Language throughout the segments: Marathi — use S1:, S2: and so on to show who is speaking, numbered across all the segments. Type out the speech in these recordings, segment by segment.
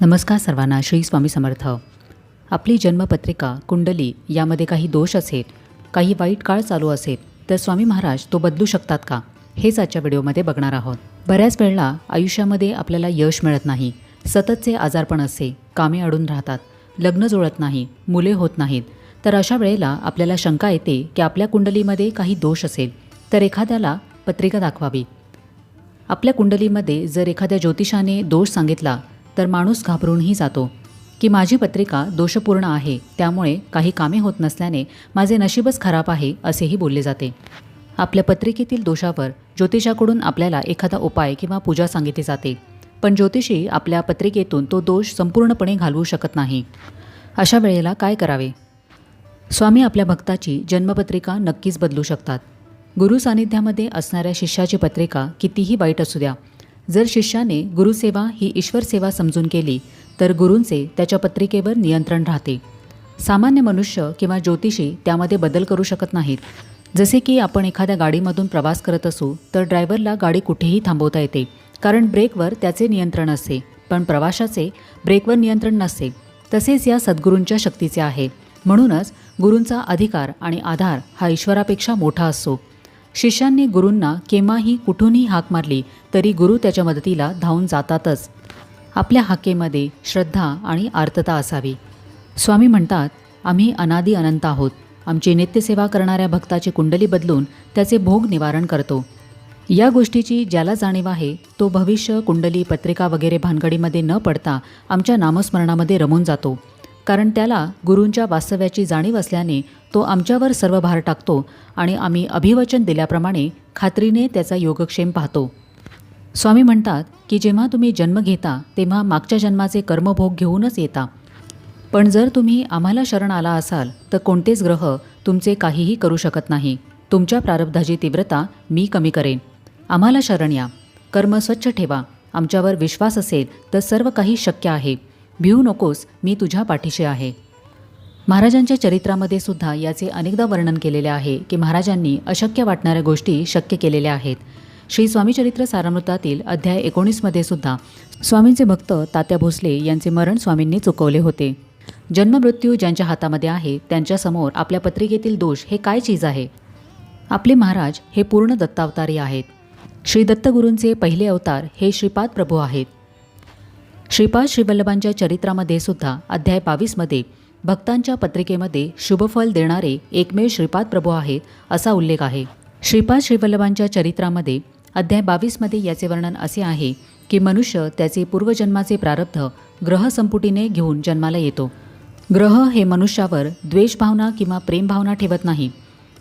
S1: नमस्कार सर्वांना श्री स्वामी समर्थ. आपली जन्मपत्रिका कुंडली यामध्ये काही दोष असेल काही वाईट काळ चालू असेल तर स्वामी महाराज तो बदलू शकतात का? हेच आजच्या व्हिडिओमध्ये बघणार आहोत. बऱ्याच वेळेला आयुष्यामध्ये आपल्याला यश मिळत नाही सततचे आजारपण असे कामे अडून राहतात लग्न जुळत नाही मुले होत नाहीत तर अशा वेळेला आपल्याला शंका येते की आपल्या कुंडलीमध्ये काही दोष असेल तर एखाद्याला पत्रिका दाखवावी. आपल्या कुंडलीमध्ये जर एखाद्या ज्योतिषाने दोष सांगितला तर माणूस घाबरूनही जातो. की माझी पत्रिका दोषपूर्ण आहे त्यामुळे काही कामे होत नसल्याने माझे नशीबच खराब आहे असेही बोलले जाते. आपल्या पत्रिकेतील दोषावर ज्योतिषाकडून आपल्याला एखादा उपाय किंवा पूजा सांगितली जाते. पण ज्योतिषी आपल्या पत्रिकेतून तो दोष संपूर्णपणे घालवू शकत नाही. अशा वेळेला काय करावे? स्वामी आपल्या भक्ताची जन्मपत्रिका नक्कीच बदलू शकतात. गुरु सानिध्यामध्ये असणाऱ्या शिष्याची पत्रिका कितीही वाईट असू द्या जर शिष्याने गुरुसेवा ही ईश्वरसेवा समजून केली तर गुरूंचे त्याच्या पत्रिकेवर नियंत्रण राहते. सामान्य मनुष्य किंवा ज्योतिषी त्यामध्ये बदल करू शकत नाहीत. जसे की आपण एखाद्या गाडीमधून प्रवास करत असू तर ड्रायव्हरला गाडी कुठेही थांबवता येते कारण ब्रेकवर त्याचे नियंत्रण असते. पण प्रवाशाचे ब्रेकवर नियंत्रण नसते. तसेच या सद्गुरूंच्या शक्तीचे आहे. म्हणूनच गुरूंचा अधिकार आणि आधार हा ईश्वरापेक्षा मोठा असतो. शिष्यांनी गुरूंना केव्हाही कुठूनही हाक मारली तरी गुरु त्याच्या मदतीला धावून जातातच. आपल्या हाकेमध्ये श्रद्धा आणि आर्तता असावी. स्वामी म्हणतात आम्ही अनादी अनंत आहोत. आमची नित्यसेवा करणाऱ्या भक्ताची कुंडली बदलून त्याचे भोग निवारण करतो. या गोष्टीची ज्याला जाणीव आहे तो भविष्य कुंडली पत्रिका वगैरे भानगडीमध्ये न पडता आमच्या नामस्मरणामध्ये रमून जातो. कारण त्याला गुरूंच्या वास्तव्याची जाणीव असल्याने तो आमच्यावर सर्व भार टाकतो आणि आम्ही अभिवचन दिल्याप्रमाणे खात्रीने त्याचा योगक्षेम पाहतो. स्वामी म्हणतात की जेव्हा तुम्ही जन्म घेता तेव्हा मागच्या जन्माचे कर्मभोग घेऊनच येता. पण जर तुम्ही आम्हाला शरण आला असाल तर कोणतेच ग्रह तुमचे काहीही करू शकत नाही. तुमच्या प्रारब्धाची तीव्रता मी कमी करेन. आम्हाला शरण या. कर्म स्वच्छ ठेवा. आमच्यावर विश्वास असेल तर सर्व काही शक्य आहे. भिवू नकोस मी तुझ्या पाठीशी आहे. महाराजांच्या चरित्रामध्ये सुद्धा याचे अनेकदा वर्णन केलेले आहे की महाराजांनी अशक्य वाटणाऱ्या गोष्टी शक्य केलेल्या आहेत. श्री स्वामीचरित्र सारामृतातील अध्याय एकोणीसमध्ये सुद्धा स्वामींचे भक्त तात्या भोसले यांचे मरण स्वामींनी चुकवले होते. जन्ममृत्यू ज्यांच्या हातामध्ये आहे त्यांच्यासमोर आपल्या पत्रिकेतील दोष हे काय चीज आहे? आपले महाराज हे पूर्ण दत्तावतारी आहेत. श्री दत्तगुरूंचे पहिले अवतार हे श्रीपाद प्रभू आहेत. श्रीपाद श्रीवल्लभांच्या चरित्रामध्ये सुद्धा अध्याय बावीसमध्ये भक्तांच्या पत्रिकेमध्ये शुभफल देणारे एकमेव श्रीपाद प्रभू आहेत असा उल्लेख आहे. श्रीपाद श्रीवल्लभांच्या चरित्रामध्ये अध्याय बावीसमध्ये याचे वर्णन असे आहे की मनुष्य त्याचे पूर्वजन्माचे प्रारब्ध ग्रहसंपुटीने घेऊन जन्माला येतो. ग्रह हे मनुष्यावर द्वेषभावना किंवा प्रेमभावना ठेवत नाही.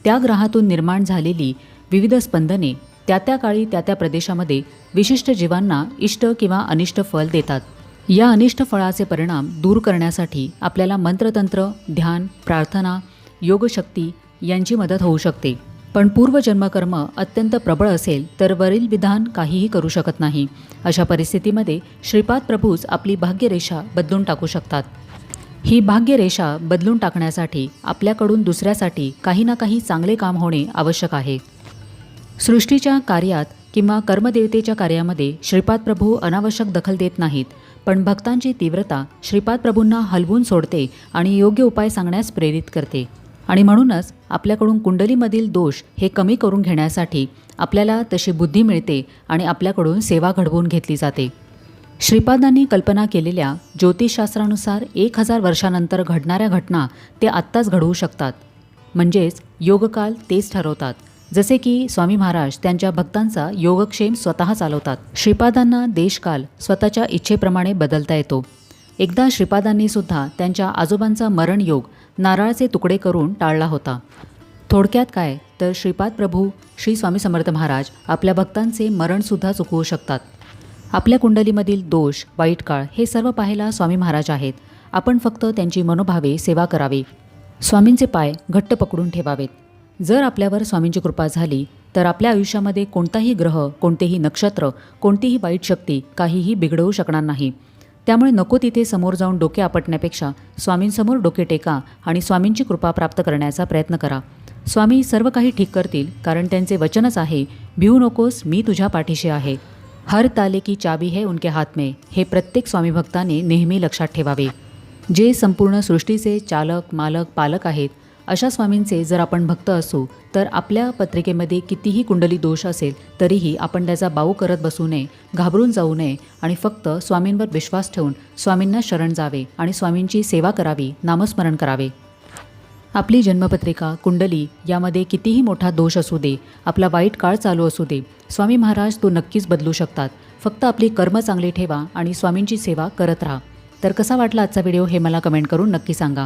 S1: त्या ग्रहातून निर्माण झालेली विविध स्पंदने त्या त्या काळी त्या त्या प्रदेशामध्ये विशिष्ट जीवांना इष्ट किंवा अनिष्ट फल देतात. या अनिष्ट फळाचे परिणाम दूर करण्यासाठी आपल्याला मंत्रतंत्र ध्यान प्रार्थना योगशक्ती यांची मदत होऊ शकते. पण पूर्वजन्मकर्म अत्यंत प्रबळ असेल तर वरील विधान काहीही करू शकत नाही. अशा परिस्थितीमध्ये श्रीपाद प्रभूच आपली भाग्यरेषा बदलून टाकू शकतात. ही भाग्यरेषा बदलून टाकण्यासाठी आपल्याकडून दुसऱ्यासाठी काही ना काही चांगले काम होणे आवश्यक आहे. सृष्टीच्या कार्यात किंवा कर्मदेवतेच्या कार्यामध्ये श्रीपाद प्रभू अनावश्यक दखल देत नाहीत. पण भक्तांची तीव्रता श्रीपाद प्रभूंना हलवून सोडते आणि योग्य उपाय सांगण्यास प्रेरित करते. आणि म्हणूनच आपल्याकडून कुंडलीमधील दोष हे कमी करून घेण्यासाठी आपल्याला तशी बुद्धी मिळते आणि आपल्याकडून सेवा घडवून घेतली जाते. श्रीपादांनी कल्पना केलेल्या ज्योतिषशास्त्रानुसार एक हजार वर्षानंतर घडणाऱ्या घटना ते आत्ताच घडवू शकतात. म्हणजेच योगकाल तेच ठरवतात. जसे की स्वामी महाराज त्यांच्या भक्तांचा योगक्षेम स्वतः चालवतात. श्रीपादांना देशकाल स्वतःच्या इच्छेप्रमाणे बदलता येतो. एकदा श्रीपादांनी सुद्धा त्यांच्या आजोबांचा मरण योग नारळाचे तुकडे करून टाळला होता. थोडक्यात काय? तर श्रीपाद प्रभू श्री स्वामी समर्थ महाराज आपल्या भक्तांचे मरणसुद्धा चुकवू शकतात. आपल्या कुंडलीमधील दोष वाईट काळ हे सर्व पाहायला स्वामी महाराज आहेत. आपण फक्त त्यांची मनोभावे सेवा करावी. स्वामींचे पाय घट्ट पकडून ठेवावेत. जर आपल्यावर स्वामींची कृपा झाली तर आपल्या आयुष्यामध्ये कोणताही ग्रह कोणतेही नक्षत्र कोणतीही वाईट शक्ती काहीही बिघडवू शकणार नाही. त्यामुळे नको तिथे समोर जाऊन डोके आपटण्यापेक्षा स्वामींसमोर डोके टेका आणि स्वामींची कृपा प्राप्त करण्याचा प्रयत्न करा. स्वामी सर्व काही ठीक करतील कारण त्यांचे वचनच आहे भिऊ नकोस मी तुझ्या पाठीशी आहे. हर ताले की चाबी है उनके हात में हे प्रत्येक स्वामी भक्ताने नेहमी लक्षात ठेवावे. जे संपूर्ण सृष्टीचे चालक मालक पालक आहेत अशा स्वामींचे जर आपण भक्त असू तर आपल्या पत्रिकेमध्ये कितीही कुंडली दोष असेल तरीही आपण त्याचा बाऊ करत बसू नये घाबरून जाऊ नये आणि फक्त स्वामींवर विश्वास ठेवून स्वामींना शरण जावे आणि स्वामींची सेवा करावी नामस्मरण करावे. आपली जन्मपत्रिका कुंडली यामध्ये कितीही मोठा दोष असू दे आपला वाईट काळ चालू असू दे स्वामी महाराज तो नक्कीच बदलू शकतात. फक्त आपली कर्म चांगली ठेवा आणि स्वामींची सेवा करत राहा. तर कसा वाटला आजचा व्हिडिओ हे मला कमेंट करून नक्की सांगा.